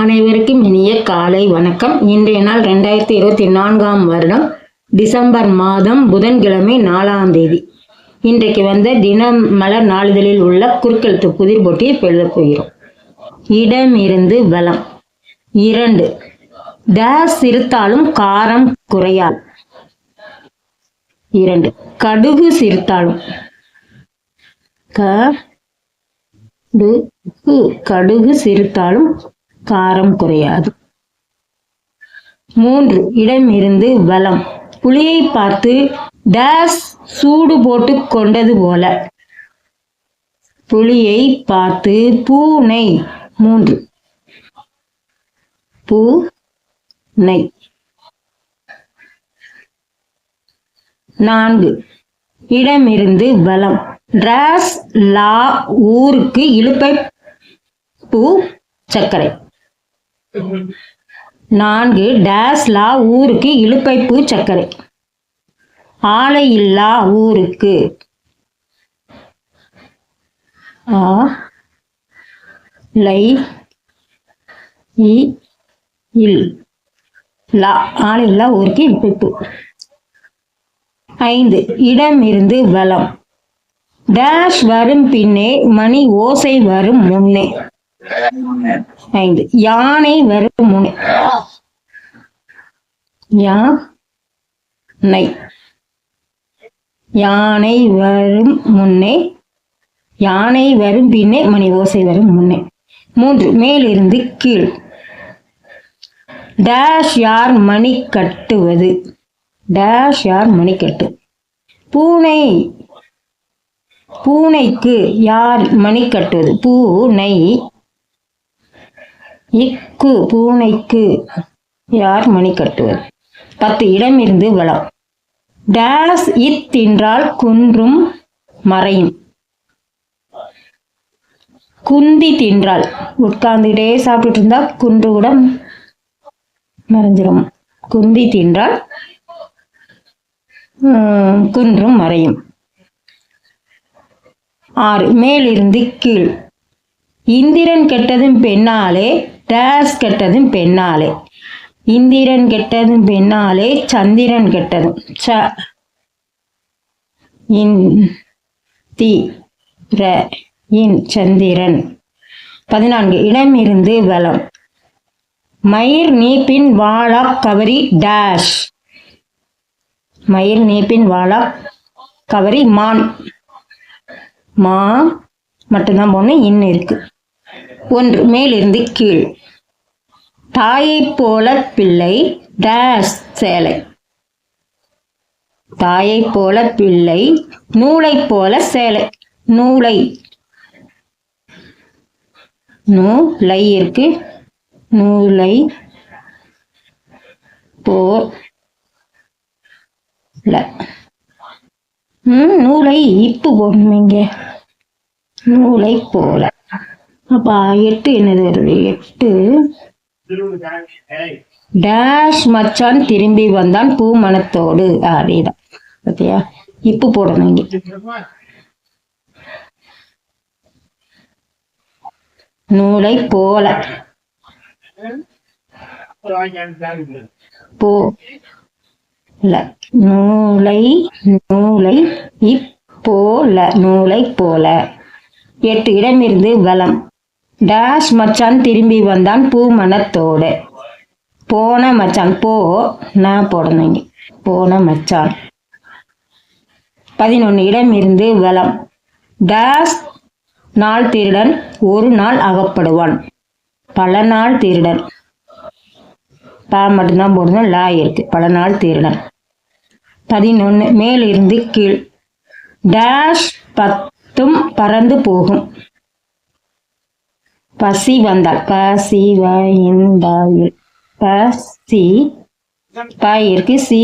அனைவருக்கும் இனிய காலை வணக்கம். இன்றைய நாள் ரெண்டாயிரத்தி இருபத்தி நான்காம் வருடம் டிசம்பர் மாதம் புதன்கிழமை நாலாம் தேதி. இன்றைக்கு வந்த தினம் மலர் நாளிதழில் உள்ள குறுக்கெழுத்து புதிர் போட்டியை இப்ப எழுதப் போகிறோம். இடம் இருந்து வலம். இரண்டு. டேஸ் சிரித்தாலும் காரம் குறையால். இரண்டு. கடுகு சிரித்தாலும் கடுகு கடுகு காரம் குறையாது. மூன்று இடம் இருந்து வலம். புலியை பார்த்து டேஸ் சூடு போட்டு கொண்டது போல. புலியை பார்த்து பூனை. மூன்று பூனை. நான்கு இடமிருந்து வலம். டிராஸ் லா ஊருக்கு இழுப்பை பூ சர்க்கரை. நான்கு டேஸ்லா ஊருக்கு இழுப்பைப்பு சர்க்கரை ஆலை இல்லா ஊருக்கு. ஆ லை இ இல். லா ஆலை இல்லா ஊருக்கு இழுப்பைப்பு. ஐந்து இடம் இருந்து வலம். டேஷ் வரும் பின்னே மணி ஓசை வரும் முன்னே. யானை வரும் முன்னே யானை யானை வரும் முன்னே யானை வரும் பின்னே மணி ஓசை வரும் முன்னே. மூன்று. மேலிருந்து கீழ். டேஷ் யார் மணி கட்டுவது? டேஷ் யார் மணி கட்டு? பூனை. பூனைக்கு யார் மணி கட்டுவது? பூனை. இக்கு பூனைக்கு யார் மணி கட்டுவது? பத்து இடம் இருந்து வளம். டேஸ் இத் தின்றால் குன்றும் மறையும். குந்தி தின்றால். உட்கார்ந்துட்டே சாப்பிட்டுட்டு இருந்தா குன்று கூட மறைஞ்சிரும். குந்தி தின்றால் உம், குன்றும் மறையும். ஆறு. மேலிருந்து கீழ். இந்திரன் கெட்டதும் பெண்ணாலே டேஸ் கெட்டதும் பெண்ணாலே. இந்திரன் கெட்டதும் பெண்ணாலே சந்திரன் கெட்டதும் ச இன் தி ர இன் சந்திரன். பதினான்கு இடம் இருந்து வலம் மயிர் நீப்பின் வாழா கவரி டேஷ். மயிர் நீப்பின் வாழா கவரி மான். மா மட்டும்தான் போன இன்னு இருக்கு. ஒன்று மேலிருந்து கீழ். தாயைப் போல பிள்ளை டேஷ் சேலை. தாயைப் போல பிள்ளை நூலைப் போல சேலை. நூலை. நூலை இருக்கு நூலை போ நூலை இப்பு போடுமீங்க நூலை போல. அப்பா எட்டு என்னது? வருது எட்டு. டேஷ் மச்சான் திரும்பி வந்தான் பூ மனத்தோடு அதேதான். பாத்தியா? இப்பு போடணும் இங்க. நூலை போல. போ. இல்ல நூலை நூலை இப்போல நூலை போல. எட்டு இடமிருந்து வலம். டேஷ் மச்சான் திரும்பி வந்தான் பூ மனத்தோடு போன மச்சான் போ நான் போடணும் போன மச்சான். பதினொன்று இடம் இருந்து வலம் டேஷ் நாள் திருடன் ஒரு நாள் அகப்படுவான். பல நாள் திருடன். பா மட்டும்தான் போடணும் லா இருக்கு. பல நாள் திருடன். பதினொன்று மேலிருந்து கீழ். டேஷ் பத்தும் பறந்து போகும். பசி வந்தால் பசி வந்தால் பசி ப இருக்கு சி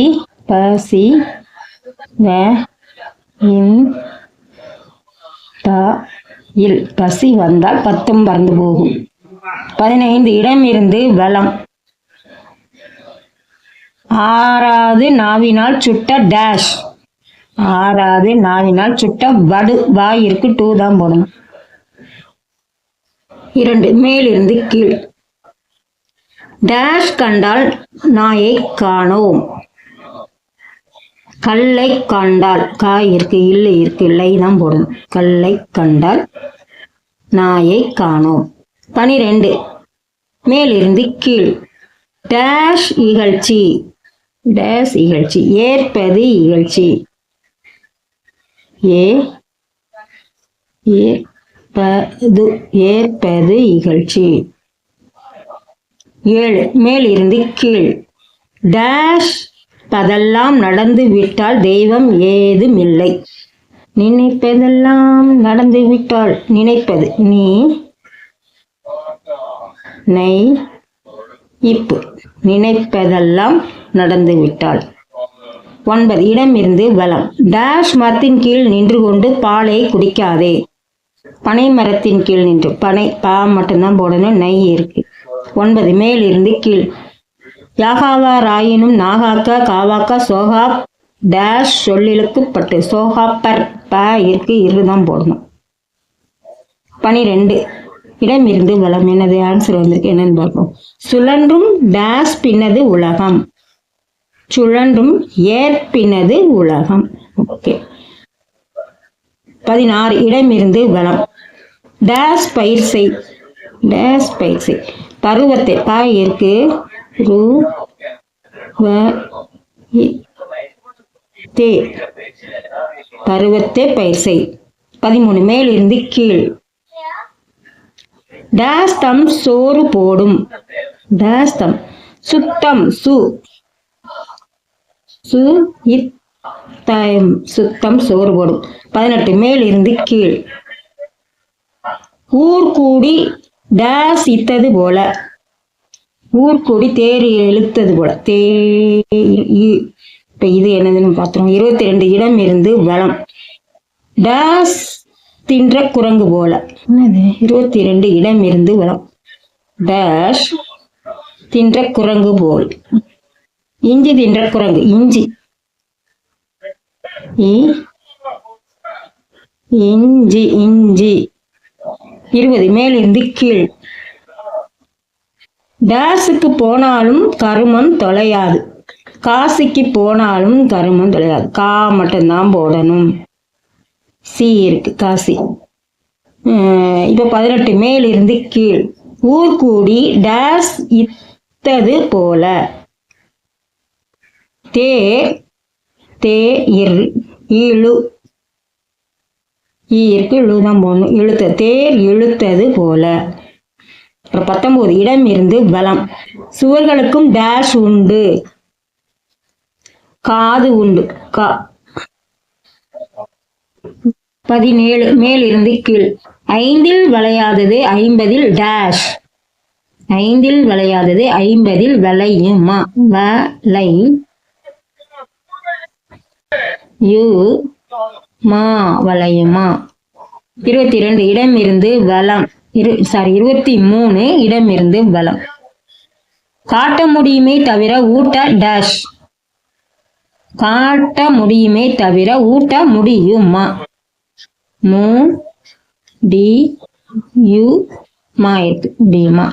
பசி வ இன் த இல் பசி வந்தால் பத்தும் பறந்து போகும். பதினைந்து இடம் இருந்து வளம் ஆறாவது நாவினால் சுட்ட டேஷ் ஆறாவது நாவினால் சுட்ட வடு வாயிற்கு இருக்கு டூ தான் போடணும். இரண்டு மேலிருந்து கீழ். டேஷ் கண்டால் நாயை காணோம். கல்லை கண்டால் காய் இருக்கு இல்லை இருக்கு இல்லை தான் போடணும். கல்லை கண்டால் நாயை காணோம். பனிரெண்டு மேலிருந்து கீழ். டேஷ் இகழ்ச்சி. டேஷ் இகழ்ச்சி. ஏற்பது இகழ்ச்சி. ஏ ஏற்பது ஏற்பது இகழ்ச்சி. ஏழு மேலிருந்து கீழ். டேஷ் பதெல்லாம் நடந்து விட்டால் தெய்வம் ஏதுமில்லை. நினைப்பதெல்லாம் நடந்து விட்டால் நினைப்பது. நீ நெய் இப்பு. நினைப்பதெல்லாம் நடந்து விட்டால் ஒன்பது இடமிருந்து வலம். டேஷ் மரத்தின் கீழ் நின்று கொண்டு பாலை குடிக்காதே. பனை மரத்தின் கீழ் நின்று பனை பா மட்டும்தான் போடணும் நெய் இருக்கு. ஒன்பது மேலிருந்து கீழ். யாகாவாராயினும் நாகாக்கா காவாக்கா சோகா டேஷ் சொல்லிலுக்கு பட்டு சோகாப்பர் ப இருக்கு இருதான் போடணும். பனிரெண்டு இடம் இருந்து வளம். என்னது ஆன்சர் வந்திருக்கு என்னன்னு பார்ப்போம். சுழன்றும் டேஷ் பின்னது உலகம். சுழன்றும் ஏற்பினது உலகம். ஓகே. பதினாறு இடமிருந்து வளம். டேஷ் பயிர் செய் டேஷ் பயிர் செய் பருவத்தை பாய் இருக்கு ரு. வ. தே. பருவத்தை பயிர் செய் பதிமூணு மேலிருந்து கீழ். டேஷ் தம் சோறு போடும். டேஷ் தம் சுத்தம் சு. சு. இத்தம் சுத்தம் சோறு போடும். பதினெட்டு மேல் இருந்து கீழ். ஊர் கூடி டேஸ் இத்தது போல. ஊர் கூடி தேர் இழுத்தது போல. தே இ- இப்ப இது என்னதுன்னு பார்த்தோம் இருபத்தி ரெண்டு இடம் இருந்து வளம். டேஸ் தின்ற குரங்கு போல. என்னது? இருபத்தி ரெண்டு இடம் இருந்து வளம். டேஷ் தின்ற குரங்கு போல். இஞ்சி தின்ற குரங்கு. இஞ்சி. இ- இஞ்சி இஞ்சி. இருபது. மேலிருந்து கீழ். டேஸுக்கு போனாலும் கருமம் தொலையாது. காசிக்கு போனாலும் கருமம் தொலையாது. கா மட்டும்தான் போடணும். சி இருக்கு காசி. இப்போ பதினெட்டு. மேலிருந்து கீழ். ஊர் கூடி டேஸ் இத்தது போல. தே தே இரு இழு ஈ இருக்கு இழு போகணும் இழுத்த தேர் இழுத்தது போல. அப்புறம் பத்தொன்பது இடம் இருந்து பலம். சுவர்களுக்கும் டேஷ் உண்டு. காது உண்டு. கா. பதினேழு மேலிருந்து கீழ். ஐந்தில் வளையாதது ஐம்பதில் டேஷ் ஐந்தில் விளையாதது ஐம்பதில் விளையுமா? வலை யு. மா வளையமா. இருபத்தி ரெண்டு இடம் இருந்து வலம் இரு சாரி இருபத்தி மூணு இடம் இருந்து வலம் காட்ட முடியுமே தவிர ஊட்ட டேஷ் காட்ட முடியுமே தவிர ஊட்ட முடியுமா? மூ டி யு மா இருக்கு. முடியுமா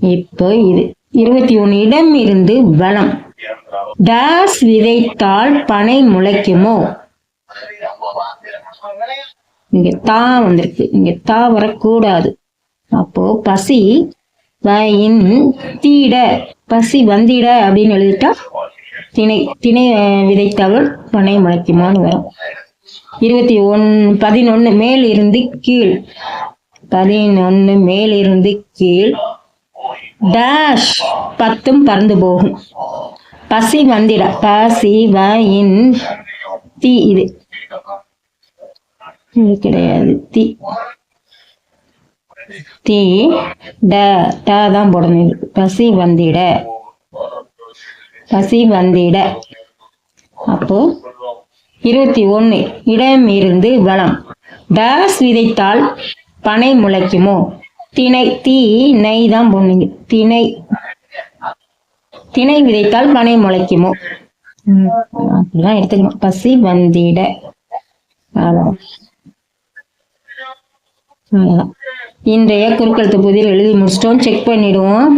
இப்போ இது. இருபத்தி ஒன்று இடம் இருந்து வலம் டேஷ் விதைத்தால் பனை முளைக்குமோ? இங்க தா வந்திருக்கு. இங்க தா வரக்கூடாது. அப்போ பசி வயின் தீட பசி வந்திட அப்படின்னு எழுதிட்டா திணை திணை விதைத்தவள் பனை முளைக்குமான்னு வரும். இருபத்தி ஒன் பதினொன்னு மேல் இருந்து கீழ். பதினொன்னு மேல் இருந்து கீழ். டேஷ் பத்தும் பறந்து போகும். பசி வந்திட பசி வயின் தீ இது. இது கிடையாது. தி. தி. ட. ட தான் போடணும். இது பசி வந்திட. பசி வந்திட. அப்போ இருபத்தி ஒண்ணு இடம் இருந்து வளம். டேஸ் விதைத்தால் பனை முளைக்குமோ? திணை. தீ. நெய் தான் போடணும். திணை. திணை விதைத்தால் பனை முளைக்குமோ? ம், அப்படிதான் எடுத்துக்கணும். பசி வந்திட. அவ்வளவுதான். இன்றைய குறுக்கெழுத்து புதிர் எழுதி முடிச்சிட்டோம். செக் பண்ணிடுவோம்.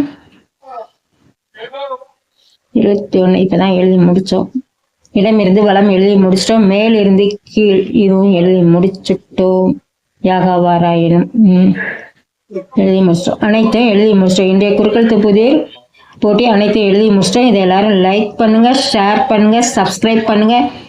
இருபத்தி ஒன்று இப்போதான் எழுதி முடித்தோம் இடமிருந்து வளம் எழுதி முடிச்சிட்டோம். மேலிருந்து கீழ் இதுவும் எழுதி முடிச்சுட்டோம். யாகாவாராயினும் எழுதி முடிச்சிட்டோம். அனைத்தையும் எழுதி முடிச்சிட்டோம். இன்றைய குறுக்கெழுத்து புதிர் போட்டி அனைத்தையும் எழுதி முடிச்சிட்டோம். இதை எல்லாரும் லைக் பண்ணுங்க ஷேர் பண்ணுங்க சப்ஸ்கிரைப் பண்ணுங்க.